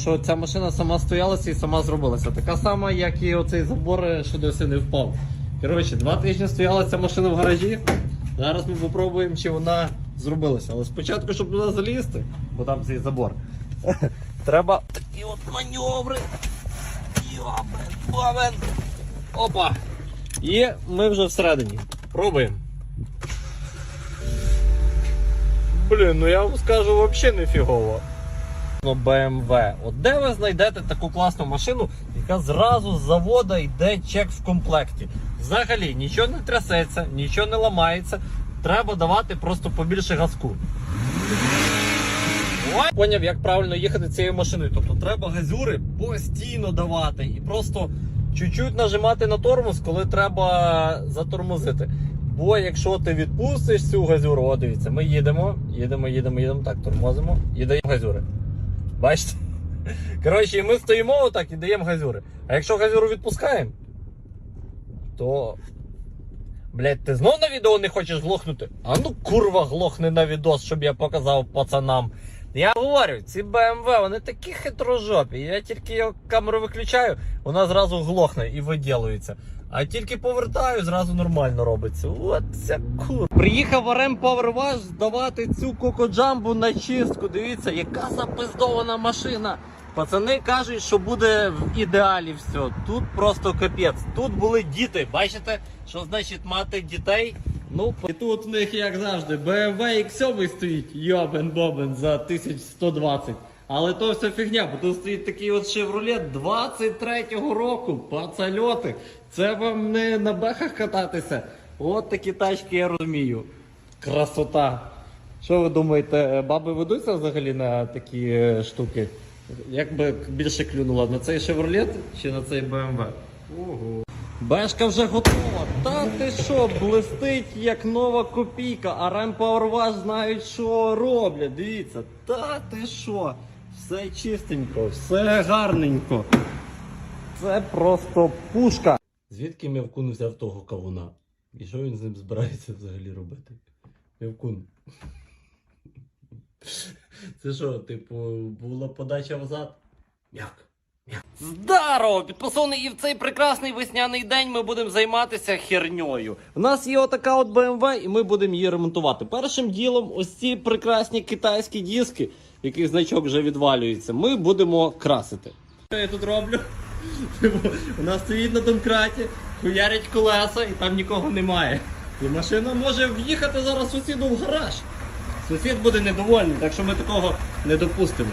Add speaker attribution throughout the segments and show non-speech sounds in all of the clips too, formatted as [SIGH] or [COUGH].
Speaker 1: Що ця машина сама стоялася і сама зробилася. Така сама, як і оцей забор, е, що досі не впав. Коротше, два тижні стояла ця машина в гаражі. Зараз ми попробуємо, чи вона зробилася. Але спочатку, щоб туди залізти, бо там цей забор. [LAUGHS] Треба такі от маневри. Йобен. Опа. І ми вже всередині. Пробуємо. Блін, ну я вам скажу взагалі не фігово. BMW. От де ви знайдете таку класну машину, яка зразу з завода йде чек в комплекті. Взагалі нічого не трясеться, нічого не ламається. Треба давати просто побільше газку. Поняв, як правильно їхати цією машиною. Тобто треба газюри постійно давати і просто чуть-чуть нажимати на тормоз, коли треба затормозити. Бо якщо ти відпустиш цю газюру, о, дивіться, ми їдемо, їдемо, їдемо, їдемо, так, тормозимо і даємо газюри. Бачите? Коротше, ми стоїмо отак і даємо газюри. А якщо газюру відпускаємо, то. Блять, ти знов на відео не хочеш глохнути? А ну курва глохни на відос, щоб я показав пацанам. Я говорю, ці BMW, вони такі хитрожопі. Я тільки його камеру виключаю, вона зразу глохне і виділується. А тільки повертаю, зразу нормально робиться. От ця кур. Приїхав RM Power здавати цю кокоджамбу на чистку. Дивіться, яка запиздована машина. Пацани кажуть, що буде в ідеалі все. Тут просто капець. Тут були діти. Бачите, що значить мати дітей? Ну, і тут в них, як завжди, BMW X7 стоїть, йобен бобен за 1120. Але то все фігня, бо тут стоїть такий от Chevrolet 23-го року, пацальоти. Це вам не на бехах кататися. От такі тачки я розумію. Красота. Що ви думаєте, баби ведуться взагалі на такі е, штуки? Як би більше клюнуло, на цей Chevrolet чи на цей BMW? Ого. Бешка вже готова. Та ти що, блистить як нова копійка, а Power знають, що роблять. Дивіться, та ти що? Все чистенько, все гарненько. Це просто пушка. Звідки Мявкун взяв того кавуна? І що він з ним збирається взагалі робити? Мявкун. Це що, типу, була подача взад? Як? Здарово! Підпасований і в цей прекрасний весняний день ми будемо займатися херньою. У нас є отака от BMW, і ми будемо її ремонтувати. Першим ділом, ось ці прекрасні китайські диски, яких значок вже відвалюється, ми будемо красити. Що я тут роблю? [LAUGHS] У нас стоїть на домкраті, хуярять колеса і там нікого немає. І машина може в'їхати зараз сусіду в гараж. Сусід буде недовольний, так що ми такого не допустимо.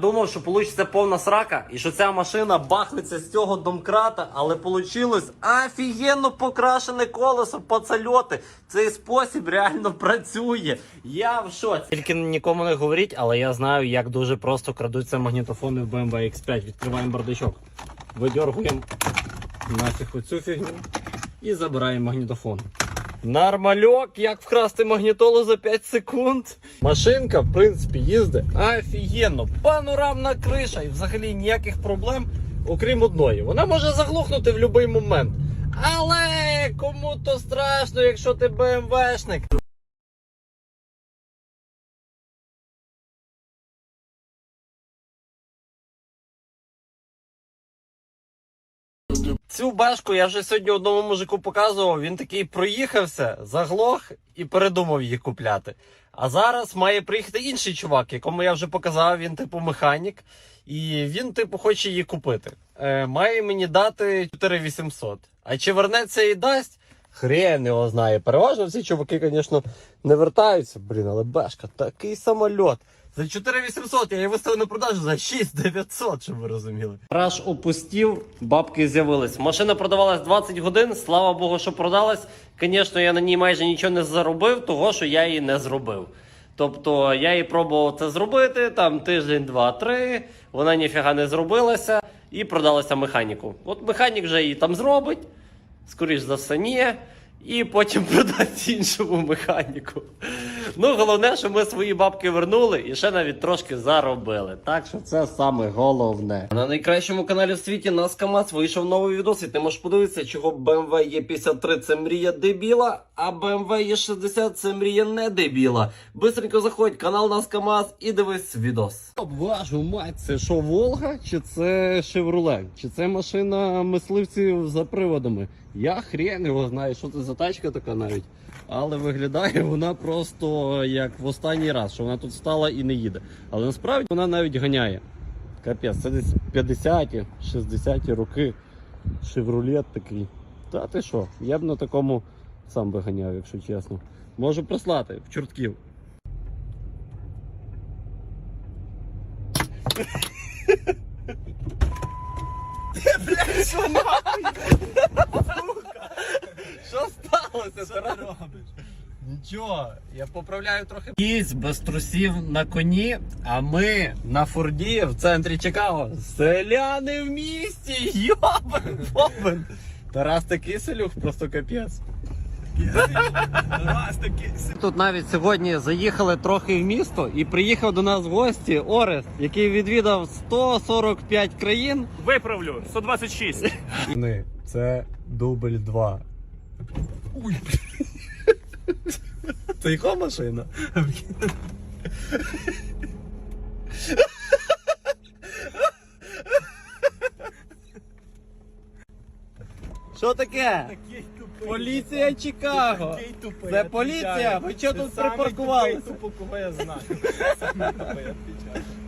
Speaker 1: Думав, що вийде повна срака, і що ця машина бахнеться з цього домкрата, але вийшло офігенно покрашене колесо пацальоти. Цей спосіб реально працює. Я в шоці. Тільки нікому не говоріть, але я знаю, як дуже просто крадуться магнітофони в BMW X5. Відкриваємо бардачок, видергуємо нафіг оцю фігню і забираємо магнітофон. Нормальок, як вкрасти магнітолу за 5 секунд. Машинка, в принципі, їздить офігенно. Панорамна криша і взагалі ніяких проблем, окрім одної. Вона може заглухнути в будь-який момент. Але кому то страшно, якщо ти БМВшник. Цю бешку я вже сьогодні одному мужику показував. Він такий проїхався, заглох і передумав її купляти. А зараз має приїхати інший чувак, якому я вже показав. Він типу механік, і він, типу, хоче її купити. Е, має мені дати 4800. А чи вернеться і дасть? Хрен його знає. Переважно ці чуваки, звісно, не вертаються. Блін, але бешка, такий самольот. За 4800 я її виставив на продажу за 6900, щоб ви розуміли. Раш опустів, бабки з'явились. Машина продавалась 20 годин. Слава Богу, що продалась. Звісно, я на ній майже нічого не заробив, того що я її не зробив. Тобто я її пробував це зробити там тиждень, два-три. Вона ніфіга не зробилася і продалася механіку. От механік вже її там зробить, скоріш за все, ні. І потім [LAUGHS] продасть іншому механіку. Ну, головне, що ми свої бабки вернули і ще навіть трошки заробили. Так що це саме головне. На найкращому каналі в світі на КамАЗ вийшов новий відос, і ти можеш подивитися, чого BMW є 53 це мрія дебіла, а BMW є 60 це мрія не дебіла. Бистренько заходь, канал Нас КамАЗ і дивись відос. Вашу мать, це що Волга? Чи це Шевроле? Чи це машина мисливців за приводами? Я хрен його знаю, що це за тачка така навіть. Але виглядає вона просто як в останній раз, що вона тут стала і не їде. Але насправді вона навіть ганяє. Капець, це десь 50-ті, 60-ті роки. Шевролет такий. Та ти що? Я б на такому сам би ганяв, якщо чесно. Можу прислати в чортків. Блять, Що сталося?
Speaker 2: Що ти робиш?
Speaker 1: Нічого, я поправляю трохи. Кість без трусів на коні, а ми на Форді в центрі Чикаго. Селяни в місті! Йобен, бобен! Тарас такий селюх, просто капець.
Speaker 2: Раз такий.
Speaker 1: Тут навіть сьогодні заїхали трохи в місто і приїхав до нас в гості Орест, який відвідав 145 країн.
Speaker 2: Виправлю, 126.
Speaker 1: Це дубль 2. Ой. Це його машина? Що таке?
Speaker 2: Такий тупий.
Speaker 1: Поліція Чикаго.
Speaker 2: Такий тупий.
Speaker 1: Це поліція? Ви чого тут припаркувалися?
Speaker 2: Тупо кого я знаю. Самий [LAUGHS] тупий.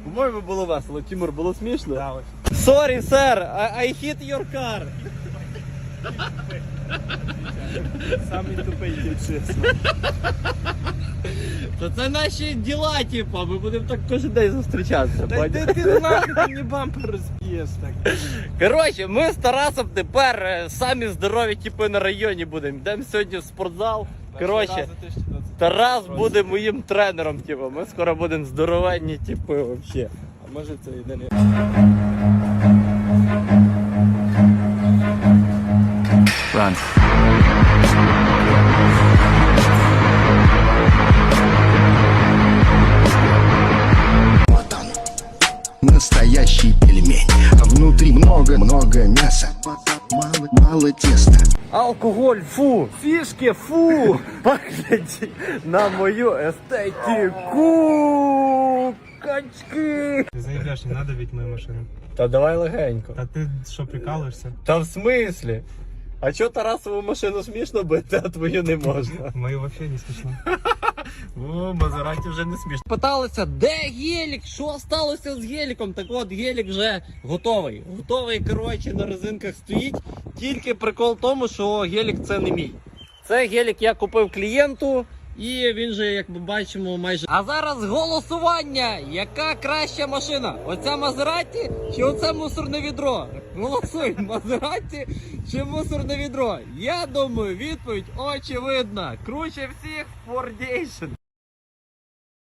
Speaker 1: По-моєму, було весело. Тимур, було смішно? Sorry, sir, I, I hit your car.
Speaker 2: Самий тупий чесно.
Speaker 1: Та це наші діла, типа, ми будемо так кожен день зустрічатися.
Speaker 2: Та йди ти нахуй, ти мені бампер розб'єш так.
Speaker 1: Коротше, ми з Тарасом тепер е, самі здорові типи на районі будемо. Йдемо сьогодні в спортзал. Коротше,
Speaker 2: Раз за 1020.
Speaker 1: Тарас буде моїм тренером, типу. Ми скоро будемо здоровенні, типи, взагалі.
Speaker 2: А може це і не
Speaker 3: Вот он, настоящий пельмень. А внутри много-много мяса. Мало, мало теста.
Speaker 1: Алкоголь, фу! Фішки, фу! Поглядіть на мою естетику! Качки!
Speaker 2: Ти заїбеш, не треба від мою машину.
Speaker 1: Та давай легенько.
Speaker 2: Та ти що, прикалуєшся?
Speaker 1: Та в смислі? А чого Тарасову машину смішно бити, а твою не можна?
Speaker 2: Мою взагалі не смішно. [LAUGHS]
Speaker 1: О, Мазераті вже не смішно. Питалися, де гелік? Що сталося з геліком? Так от гелік вже готовий. Готовий, коротше, на резинках стоїть. Тільки прикол в тому, що гелік це не мій. Це гелік я купив клієнту. І він же, як ми бачимо, майже. А зараз голосування! Яка краща машина? Оця Мазераті чи оце мусорне відро? Голосуй, Мазераті чи мусорне відро? Я думаю, відповідь очевидна. Круче всіх Fordation.